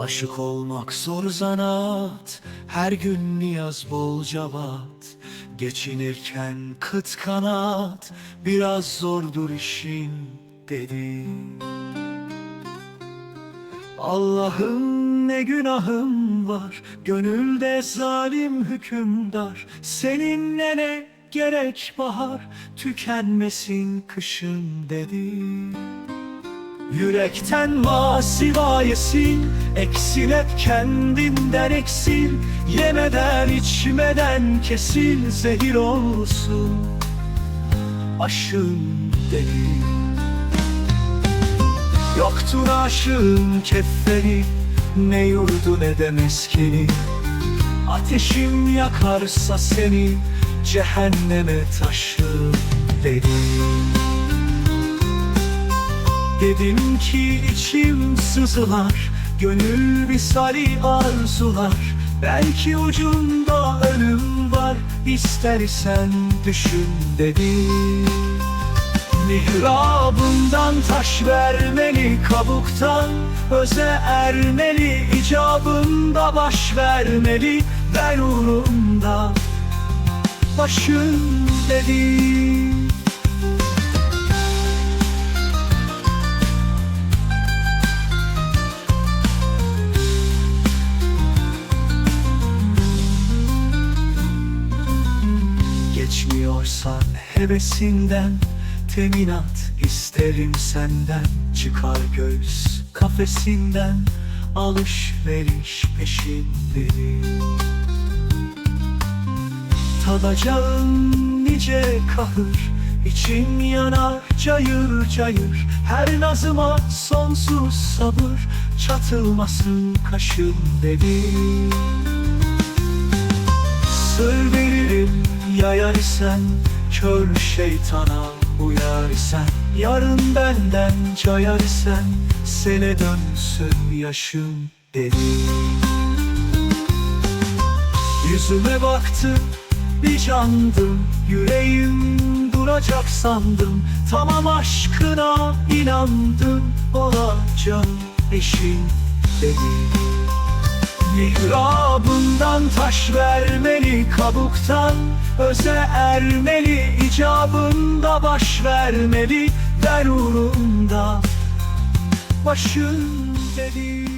Aşık olmak zor zanaat Her gün niyaz bol cavat Geçinirken kıt kanat Biraz zordur işin dedi. Allah'ım ne günahım var Gönülde zalim hükümdar. Seninle ne gerek bahar Tükenmesin kışın dedi Yürekten masivayesin Eksil hep kendinden eksil Yemeden içmeden kesil Zehir olsun. Aşın deli. Yoktur aşığın keffeni Ne yurdu ne de meskeni. Ateşim yakarsa seni Cehenneme taşı dedim Dedim ki içim sızılar Gönül visali arzular. Belki ucunda ölüm var İstersen düşün dedim. Mihrabından taş vermeli kabuktan Öze ermeli icabında baş vermeli. Ben uğrunda başım dedim Geçmiyorsan hevesinden Teminat isterim senden. Çıkar göğüs kafesinden Alışveriş peşindenim Tadacağım nice kahır İçim yanar cayır cayır. Her nazıma sonsuz sabır Çatılmasın kaşın dedim Sır veririm yayar isen Kör şeytana uyar isen. Yarın benden cayar isen Sene dönsün yaşım dedim Yüzüme baktı bir candım Yüreğim duracak sandım. Tamam aşkına inandım Olacağım eşin dedi Mihrabından taş vermeli kabuktan Öze ermeli icabında baş vermeli Ben uğrunda başın dedi